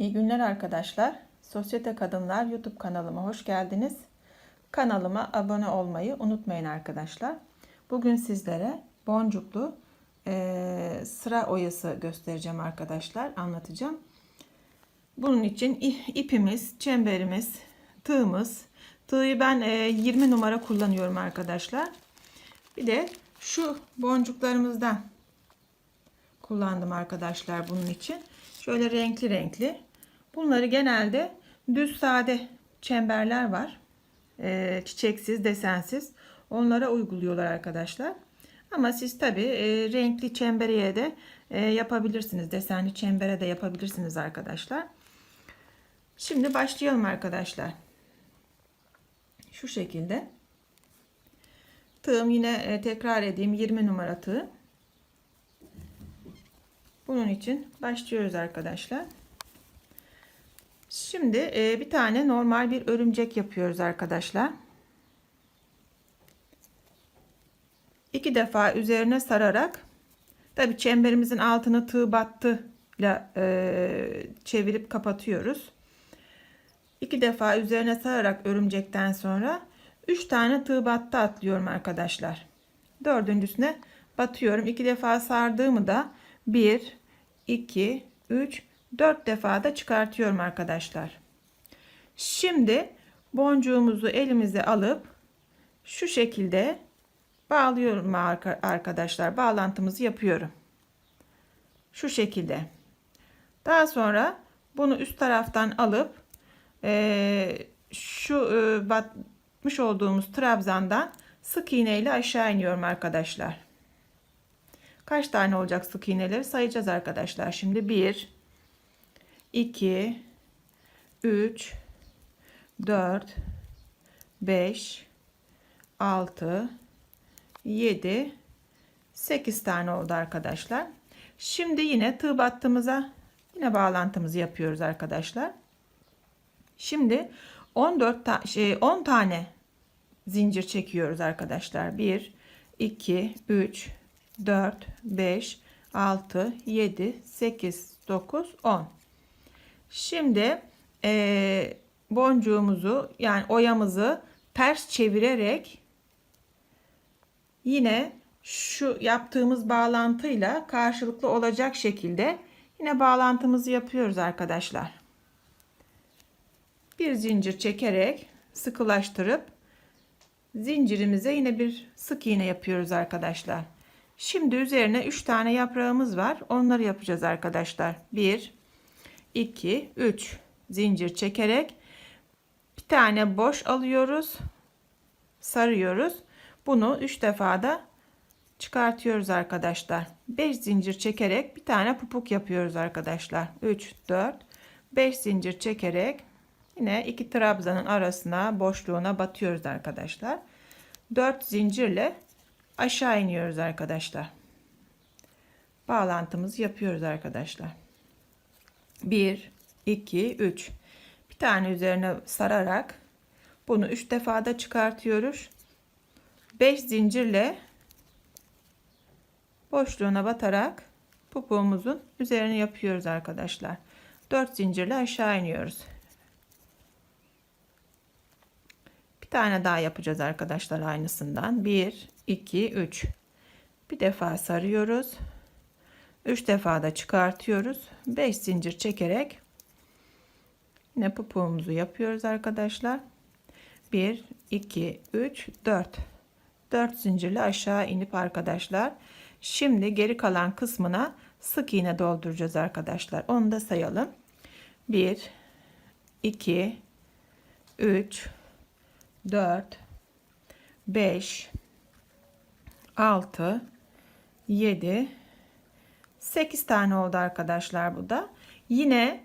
İyi günler arkadaşlar. Sosyete Kadınlar YouTube kanalıma hoş geldiniz. Kanalıma abone olmayı unutmayın arkadaşlar. Bugün sizlere boncuklu eee, sıra oyası göstereceğim arkadaşlar. Anlatacağım. Bunun için ipimiz, çemberimiz, tığımız. Tığı ben eee, 20 numara kullanıyorum arkadaşlar. Bir de şu boncuklarımızdan kullandım arkadaşlar bunun için. Şöyle renkli renkli. Bunları genelde düz sade çemberler var. Ee, çiçeksiz, desensiz. Onlara uyguluyorlar arkadaşlar. Ama siz tabi renkli çembereye de e, yapabilirsiniz. Desenli çembere de yapabilirsiniz arkadaşlar. Şimdi başlayalım arkadaşlar. Şu şekilde. Tığım yine e, tekrar edeyim 20 numara tığ. Bunun için başlıyoruz arkadaşlar. Şimdi e, bir tane normal bir örümcek yapıyoruz arkadaşlar. İki defa üzerine sararak tabi çemberimizin altını tığ battı ile çevirip kapatıyoruz. İki defa üzerine sararak örümcekten sonra üç tane tığ battı atlıyorum arkadaşlar. Dördüncüsüne batıyorum. İki defa sardığımı da 1, 2, 3, 4 defa da çıkartıyorum arkadaşlar. Şimdi boncuğumuzu elimize alıp şu şekilde bağlıyorum arkadaşlar. Bağlantımızı yapıyorum. Şu şekilde. Daha sonra bunu üst taraftan alıp e, şu e, batmış olduğumuz trabzandan sık iğne ile aşağı iniyorum arkadaşlar. Kaç tane olacak sık iğneleri sayacağız arkadaşlar. Şimdi 1 2 3 4 5 6 7 8 tane oldu arkadaşlar. Şimdi yine tığ battığımıza yine bağlantımızı yapıyoruz arkadaşlar. Şimdi 14 ta şey 10 tane zincir çekiyoruz arkadaşlar. 1 2 3 4 5 6 7 8 9 10 şimdi e, boncuğumuzu yani oyamızı ters çevirerek yine şu yaptığımız bağlantıyla karşılıklı olacak şekilde yine bağlantımızı yapıyoruz arkadaşlar bir zincir çekerek sıkılaştırıp zincirimize yine bir sık iğne yapıyoruz arkadaşlar Şimdi üzerine 3 tane yaprağımız var. Onları yapacağız arkadaşlar. 1 2 3 zincir çekerek bir tane boş alıyoruz. Sarıyoruz. Bunu 3 defa da çıkartıyoruz arkadaşlar. 5 zincir çekerek bir tane pupuk yapıyoruz arkadaşlar. 3 4 5 zincir çekerek yine iki trabzanın arasına boşluğuna batıyoruz arkadaşlar. 4 zincirle aşağı iniyoruz arkadaşlar. Bağlantımızı yapıyoruz arkadaşlar. 1 2 3 bir tane üzerine sararak bunu 3 defada çıkartıyoruz. 5 zincirle boşluğuna batarak pupuğumuzun üzerine yapıyoruz arkadaşlar. 4 zincirle aşağı iniyoruz. Bir tane daha yapacağız arkadaşlar aynısından. 1 2 3 bir defa sarıyoruz 3 defa da çıkartıyoruz. 5 zincir çekerek yine pupuğumuzu yapıyoruz arkadaşlar. 1 2 3 4 4 zincirle aşağı inip arkadaşlar şimdi geri kalan kısmına sık iğne dolduracağız arkadaşlar. Onu da sayalım. 1 2 3 4 5 6 7 8 tane oldu arkadaşlar bu da. Yine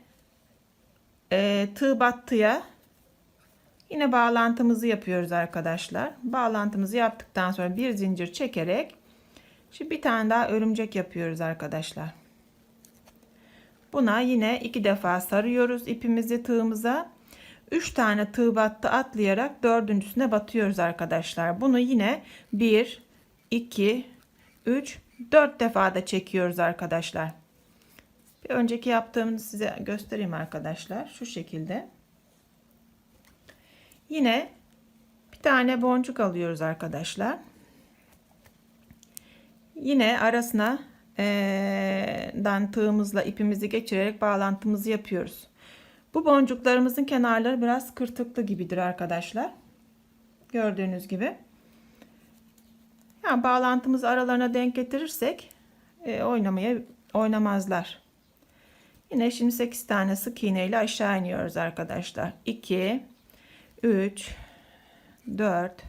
e, tığ battıya yine bağlantımızı yapıyoruz arkadaşlar. Bağlantımızı yaptıktan sonra bir zincir çekerek şimdi bir tane daha örümcek yapıyoruz arkadaşlar. Buna yine iki defa sarıyoruz ipimizi tığımıza. 3 tane tığ battı atlayarak dördüncüsüne batıyoruz arkadaşlar. Bunu yine 1 2, 3, 4 defa da çekiyoruz arkadaşlar. Bir önceki yaptığımı size göstereyim arkadaşlar. Şu şekilde. Yine bir tane boncuk alıyoruz arkadaşlar. Yine arasına ee, dan tığımızla ipimizi geçirerek bağlantımızı yapıyoruz. Bu boncuklarımızın kenarları biraz kırtıklı gibidir arkadaşlar. Gördüğünüz gibi. Yani bağlantımızı aralarına denk getirirsek e, oynamaya oynamazlar. Yine şimdi 8 tane sık iğne ile aşağı iniyoruz arkadaşlar. 2 3 4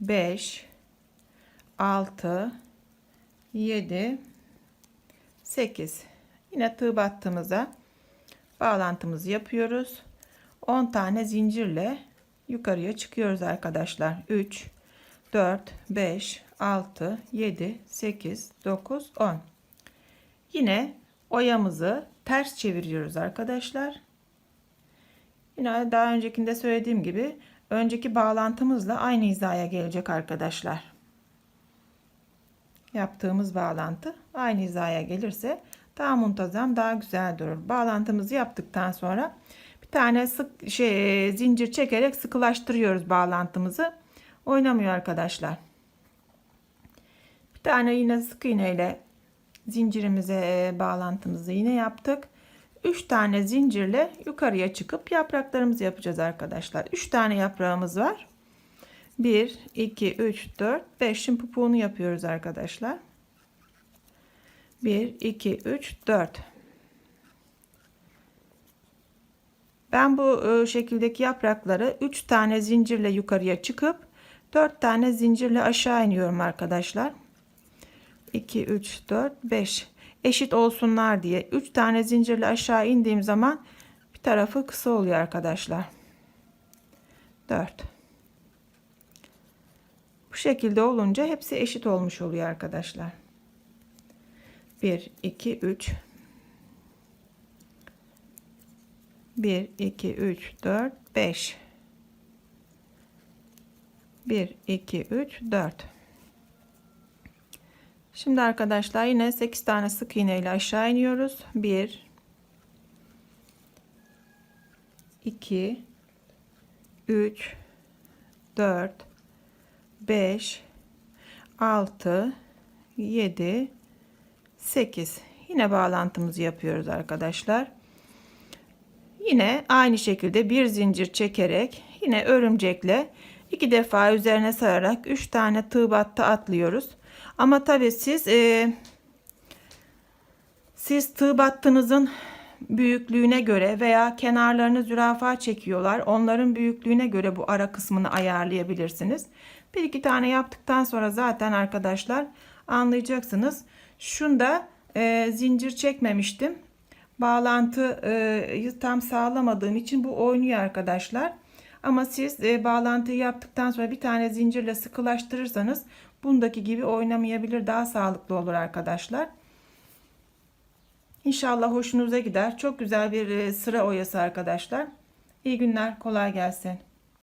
5 6 7 8 yine tığ battığımıza bağlantımızı yapıyoruz 10 tane zincirle yukarıya çıkıyoruz arkadaşlar 3 4 5 6 7 8 9 10 yine oyamızı ters çeviriyoruz arkadaşlar yine daha öncekinde söylediğim gibi önceki bağlantımızla aynı hizaya gelecek arkadaşlar yaptığımız bağlantı aynı hizaya gelirse daha muntazam daha güzel durur. Bağlantımızı yaptıktan sonra bir tane sık şey zincir çekerek sıkılaştırıyoruz bağlantımızı. Oynamıyor arkadaşlar. Bir tane yine sık iğne ile zincirimize bağlantımızı yine yaptık. 3 tane zincirle yukarıya çıkıp yapraklarımızı yapacağız arkadaşlar. 3 tane yaprağımız var. 1, 2, 3, 4, 5. Şimdi pupuğunu yapıyoruz arkadaşlar. 1, 2, 3, 4. Ben bu e, şekildeki yaprakları 3 tane zincirle yukarıya çıkıp 4 tane zincirle aşağı iniyorum arkadaşlar. 2, 3, 4, 5. Eşit olsunlar diye 3 tane zincirle aşağı indiğim zaman bir tarafı kısa oluyor arkadaşlar. 4. Bu şekilde olunca hepsi eşit olmuş oluyor arkadaşlar. 1 2 3 1 2 3 4 5 1 2 3 4 Şimdi arkadaşlar yine 8 tane sık iğne ile aşağı iniyoruz. 1 2 3 4 5 6 7 8 yine bağlantımızı yapıyoruz arkadaşlar. Yine aynı şekilde bir zincir çekerek yine örümcekle iki defa üzerine sararak 3 tane tığ battı atlıyoruz ama tabi siz e, siz tığ battığınızın büyüklüğüne göre veya kenarlarını zürafa çekiyorlar. Onların büyüklüğüne göre bu ara kısmını ayarlayabilirsiniz. Bir iki tane yaptıktan sonra zaten arkadaşlar anlayacaksınız. Şunda e, zincir çekmemiştim. Bağlantıyı tam sağlamadığım için bu oynuyor arkadaşlar. Ama siz e, bağlantıyı yaptıktan sonra bir tane zincirle sıkılaştırırsanız bundaki gibi oynamayabilir. Daha sağlıklı olur arkadaşlar. İnşallah hoşunuza gider. Çok güzel bir e, sıra oyası arkadaşlar. İyi günler. Kolay gelsin.